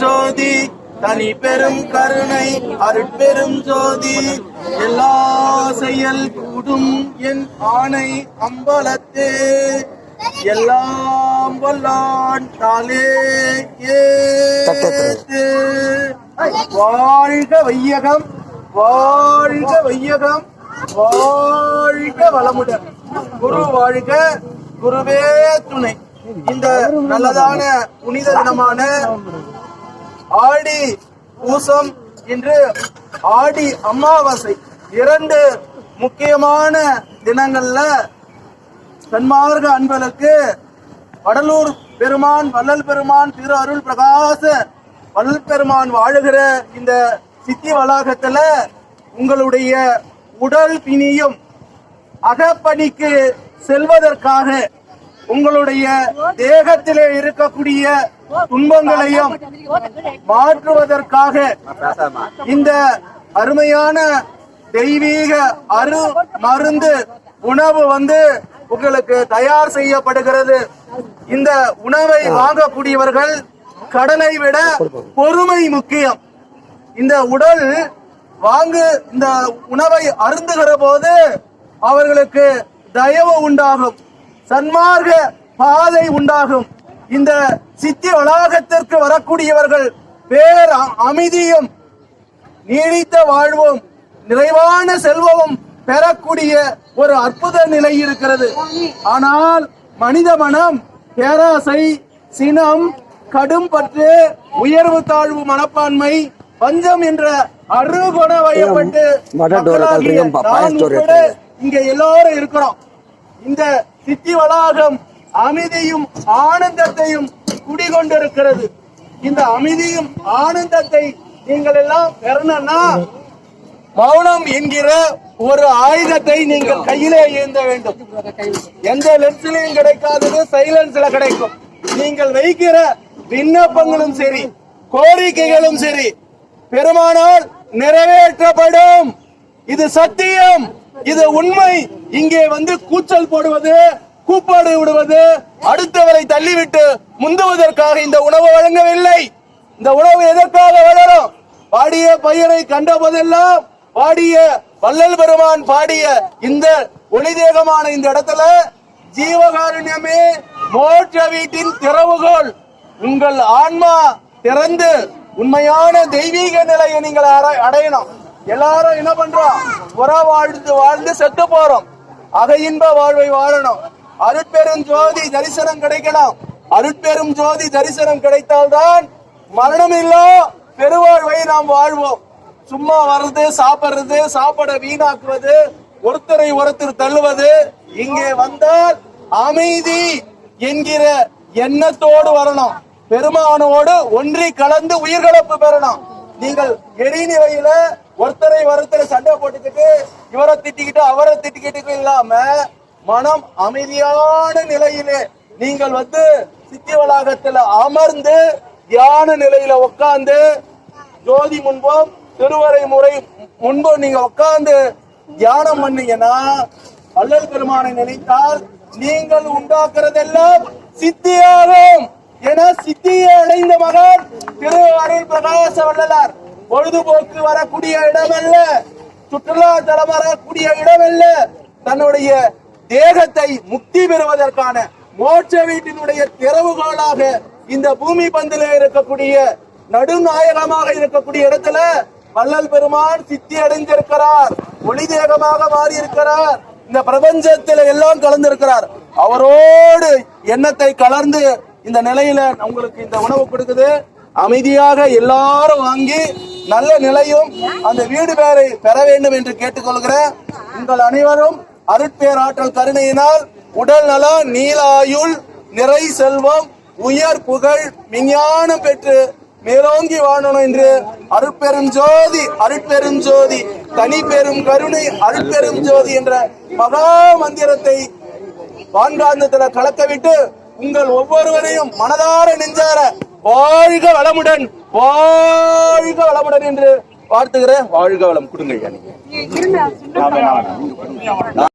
ஜோதி தனி பெரும் கருணை அருட்பெரும் ஜோதி. எல்லா செயல் கூடும் என் ஆணை அம்பலத்தே. எல்லாம் வல்லான் தாலே ஏத்து. வாழ்க வையகம் வாழ்க வையகம் வாழ்க வளமுடன். குரு வாழ்க குருவே துணை. இந்த நல்லதான புனித தினமான ஆடி பூசம் இன்று ஆடி அமாவாசை. இரண்டு முக்கியமான தினங்கள்ல சன்மார்க்க அன்பர்களுக்கு வடலூர் பெருமான் வள்ளல் பெருமான் திரு அருள் பிரகாச வள்ளல் பெருமான் வாழுகிற இந்த சித்தி வளாகத்துல உங்களுடைய உடல் பிணியும் அகப்பணிக்கு செல்வதற்காக உங்களுடைய தேகத்திலே இருக்கக்கூடிய துன்பங்களையும் மாற்றுவதற்காக இந்த அருமையான தெய்வீக அரு மருந்து உணவு வந்து உங்களுக்கு தயார் செய்யப்படுகிறது. இந்த உணவை வாங்கக்கூடியவர்கள் கடனை விட பொறுமை முக்கியம். இந்த உடல் வாங்கு இந்த உணவை அருந்துகிற போது அவர்களுக்கு தயவு உண்டாகும். சன்மார்க்க பாதை உண்டாகும். இந்த சித்தி வளாகத்திற்கு வரக்கூடியவர்கள் பேர் அமைதியும் நீடித்த வாழ்வும் நிறைவான செல்வமும் பெறக்கூடிய ஒரு அற்புத நிலை இருக்கிறது. ஆனால் மனித மனம் பேராசை சினம் கடும் பற்று உயர்வு தாழ்வு மனப்பான்மை பஞ்சம் என்ற அருகுண வயப்பட்டு இங்க எல்லாரும் இருக்கிறோம். இந்த சித்தி வளாகம் அமைதியும் ஆனந்தத்தையும் குடிகொண்டிருக்கிறது. இந்த அமைதியும் ஆனந்தத்தை நீங்கள் எல்லாம் பெறணும்னா மௌனம் என்கிற ஒரு ஆயுதத்தை நீங்கள் கையிலே ஏந்த வேண்டும். எந்த லென்ஸ்லயும் கிடைக்காதது சைலன்ஸ்ல கிடைக்கும். நீங்கள் வைக்கிற விண்ணப்பங்களும் சரி கோரிக்கைகளும் சரி பெருமானால் நிறைவேற்றப்படும். இது சத்தியம் இது உண்மை. இங்கே வந்து கூச்சல் போடுவது கூப்பாடு விடுவது அடுத்தவரை தள்ளிவிட்டு முந்துவதற்காக இந்த உணவு வழங்கவில்லை. இந்த உணவு எதற்காக வளரும்? பாடிய பையனை கண்ட போதெல்லாம் பாடிய வள்ளல் பெருமான் பாடிய இந்த ஒளிதேகமான இந்த இடத்துல ஜீவகாருண்யமே மோட்ச வீட்டின் திறவுகோள். உங்கள் ஆன்மா திறந்து உண்மையான தெய்வீக நிலையை நீங்கள் அடையணும். எல்லாரும் என்ன பண்றோம்? உற வாழ்ந்து வாழ்ந்து செத்து போறோம். அக இன்ப வாழ்வை வாழணும். அருட்பெரும் ஜோதி தரிசனம் கிடைக்கணும் அருட்பெரும் ஜோதி தரிசனம் கிடைத்தால்தான் மரணம் இல்லா பெருவாழ்வை நாம் வாழ்வோம். சும்மா வர்றது சாப்பிடுறது சாப்பாடை வீணாக்குவது ஒருத்தரை ஒருத்தர் தள்ளுவது இங்கே வந்தால் அமைதி என்கிற எண்ணத்தோடு வரணும். பெருமானோடு ஒன்றி கலந்து உயிர்கலப்பு பெறணும். நீங்கள் எரிநிலையில ஒருத்தரை ஒருத்தரை சண்டை போட்டுக்கிட்டு இவரை திட்டிக்கிட்டு அவரை திட்டிக்கிட்டு இல்லாம மனம் அமைதியான நிலையிலே நீங்கள் வந்து சித்தி வளாகத்துல அமர்ந்து தியான நிலையில உட்கார்ந்து ஜோதி முன்பும் திருவரை முறை முன்பும் நீங்க உட்கார்ந்து தியானம் பண்ணீங்கன்னா வள்ளல் பெருமானை நினைத்தால் நீங்கள் உண்டாக்குறதெல்லாம் சித்தியாகும். என சித்தியை அடைந்த மகன் திருவரை பிரகாச வள்ளலார். பொழுதுபோக்கு வரக்கூடிய இடமல்ல. சுற்றுலா தலம் வரக்கூடிய இடமல்ல. தன்னுடைய தேகத்தை முக்தி பெறுவதற்கான மோட்ச வீட்டினுடைய திறவுகோளாக இந்த பூமி பந்தில இருக்கக்கூடிய நடுநாயகமாக இருக்கக்கூடிய இடத்துல வள்ளல் பெருமான் சித்தி அடைந்திருக்கிறார். ஒளி தேகமாக மாறி இருக்கிறார் இந்த பிரபஞ்சத்துல எல்லாம் கலந்திருக்கிறார். அவரோடு எண்ணத்தை கலர்ந்து இந்த நிலையில உங்களுக்கு இந்த உணவு கொடுக்குது. அமைதியாக எல்லாரும் வாங்கி நல்ல நிலையும் அந்த வீடு பேரை பெற வேண்டும் என்று கேட்டுக்கொள்கிறேன் உங்கள் அனைவரும் அருட்பேராற்றல் கருணையினால் உடல் நல நீலாயுள் நிறை செல்வம் உயர் புகழ் விஞ்ஞானம் பெற்று மேலோங்கி வாழணும் என்று அருட்பெரும் ஜோதி அருட்பெரும் ஜோதி தனி பெரும் கருணை அருட்பெரும் ஜோதி என்ற மகா மந்திரத்தை வான்காந்தத்துல கலக்க விட்டு உங்கள் ஒவ்வொருவரையும் மனதார நெஞ்சார வாழ்க வளமுடன் வாழ்க வளமுடன் என்று வாழ்த்துகிறேன். வாழ்க வளம். கொடுங்க.